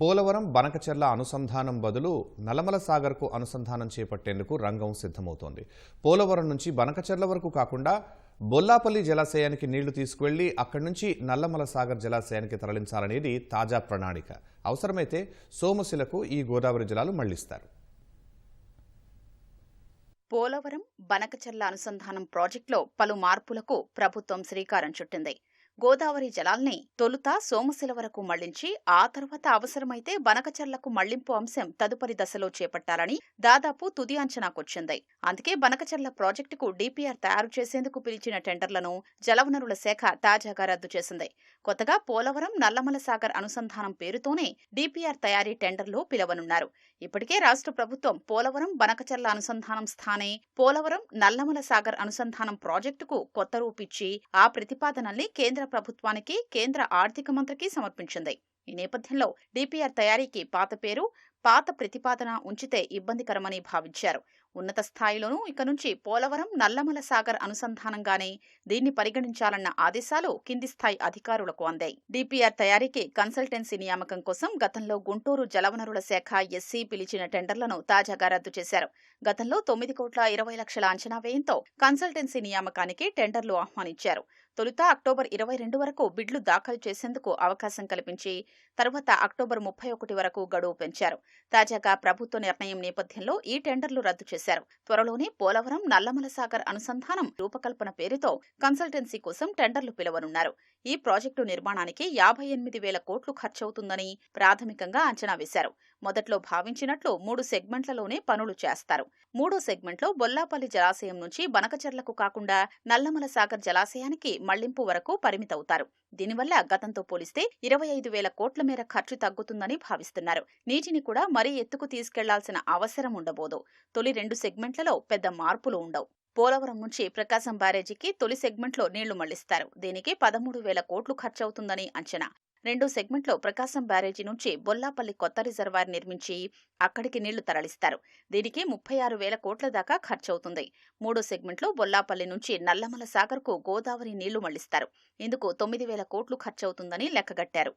పోలవరం బనకచెర్ల అనుసంధానం బదులు నలమల సాగర్కు అనుసంధానం చేపట్టేందుకు రంగం సిద్ధమవుతోంది. పోలవరం నుంచి బనకచెర్ల వరకు కాకుండా బొల్లాపల్లి జలాశయానికి నీళ్ళు తీసుకువెళ్ళి అక్కడి నుంచి నల్లమల సాగర్ జలాశయానికి తరలించాలనేది తాజా ప్రణాళిక. అవసరమైతే సోమశిలకు ఈ గోదావరి జలాలు మళ్ళిస్తారు. పోలవరం బనకచర్ల అనుసంధానం ప్రాజెక్టులో పలు మార్పులకు ప్రభుత్వం శ్రీకారం చుట్టింది. గోదావరి జలాల్ని తొలుత సోమశిల వరకు మళ్ళించి ఆ తర్వాత అవసరమైతే బనకచర్లకు మళ్ళింపు అంశం తదుపరి దశలో చేపట్టాలని దాదాపు తుది అంచనాకొచ్చింది. అందుకే బనకచర్ల ప్రాజెక్టుకు డీపీఆర్ తయారు చేసేందుకు పిలిచిన టెండర్లను జలవనరుల శాఖ తాజాగా రద్దు చేసింది. కొత్తగా పోలవరం నల్లమల సాగర్ అనుసంధానం పేరుతోనే డీపీఆర్ తయారీ టెండర్లో పిలవనున్నారు. ఇప్పటికే రాష్ట్ర ప్రభుత్వం పోలవరం బనకచర్ల అనుసంధానం స్థానే పోలవరం నల్లమల సాగర్ అనుసంధానం ప్రాజెక్టుకు కొత్త రూపిచ్చి ఆ ప్రతిపాదనల్ని కేంద్ర ప్రభుత్వానికి కేంద్ర ఆర్థిక మంత్రికి సమర్పించింది. ఈ నేపథ్యంలో డిపిఆర్ తయారీకి పాత పేరు పాత ప్రతిపాదన ఉంచితే ఇబ్బందికరమని భావించారు. ఉన్నత స్థాయిలోనూ ఇక నుంచి పోలవరం నల్లమల సాగర్ అనుసంధానంగానే దీన్ని పరిగణించాలన్న ఆదేశాలు కింది స్థాయి అధికారులకు అందాయి. డిపిఆర్ తయారీకి కన్సల్టెన్సీ నియామకం కోసం గతంలో గుంటూరు జలవనరుల శాఖ ఎస్సీ పిలిచిన టెండర్లను తాజాగా రద్దు చేశారు. గతంలో తొమ్మిది కోట్ల ఇరవై లక్షల అంచనా వ్యయంతో కన్సల్టెన్సీ నియామకానికి టెండర్లు ఆహ్వానించారు. తొలుత అక్టోబర్ ఇరవై రెండు వరకు బిడ్లు దాఖలు చేసేందుకు అవకాశం కల్పించి తరువాత అక్టోబర్ ముప్పై ఒకటి వరకు గడువు పెంచారు. తాజాగా ప్రభుత్వ నిర్ణయం నేపథ్యంలో ఈ టెండర్లు రద్దు చేశారు. త్వరలోనే పోలవరం నల్లమల సాగర్ అనుసంధానం రూపకల్పన పేరుతో కన్సల్టెన్సీ కోసం టెండర్లు పిలవనున్నారు. ఈ ప్రాజెక్టు నిర్మాణానికి యాభై ఎనిమిది వేల కోట్లు ఖర్చవుతుందని ప్రాథమికంగా అంచనా వేశారు. మొదట్లో భావించినట్లు మూడు సెగ్మెంట్లలోనే పనులు చేస్తారు. మూడో సెగ్మెంట్లో బొల్లాపల్లి జలాశయం నుంచి బనకచెర్లకు కాకుండా నల్లమల సాగర్ జలాశయానికి మళ్ళింపు వరకు పరిమితవుతారు. దీనివల్ల గతంతో పోలిస్తే ఇరవై ఐదు వేల కోట్ల మేర ఖర్చు తగ్గుతుందని భావిస్తున్నారు. నీటిని కూడా మరీ ఎత్తుకు తీసుకెళ్ళాల్సిన అవసరం ఉండబోదు. తొలి రెండు సెగ్మెంట్లలో పెద్ద మార్పులు ఉండవు. పోలవరం నుంచి ప్రకాశం బ్యారేజీకి తొలి సెగ్మెంట్లో నీళ్ళు మళ్ళిస్తారు. దీనికి పదమూడు వేల కోట్లు ఖర్చవుతుందని అంచనా. రెండో సెగ్మెంట్లో ప్రకాశం బ్యారేజీ నుంచి బొల్లాపల్లి కొత్త రిజర్వాయర్ నిర్మించి అక్కడికి నీళ్ళు తరలిస్తారు. దీనికి ముప్పై ఆరు వేల కోట్ల దాకా ఖర్చవుతుంది. మూడో సెగ్మెంట్లో బొల్లాపల్లి నుంచి నల్లమల సాగర్కు గోదావరి నీళ్ళు మళ్ళిస్తారు. ఇందుకు తొమ్మిది వేల కోట్లు ఖర్చవుతుందని లెక్కగట్టారు.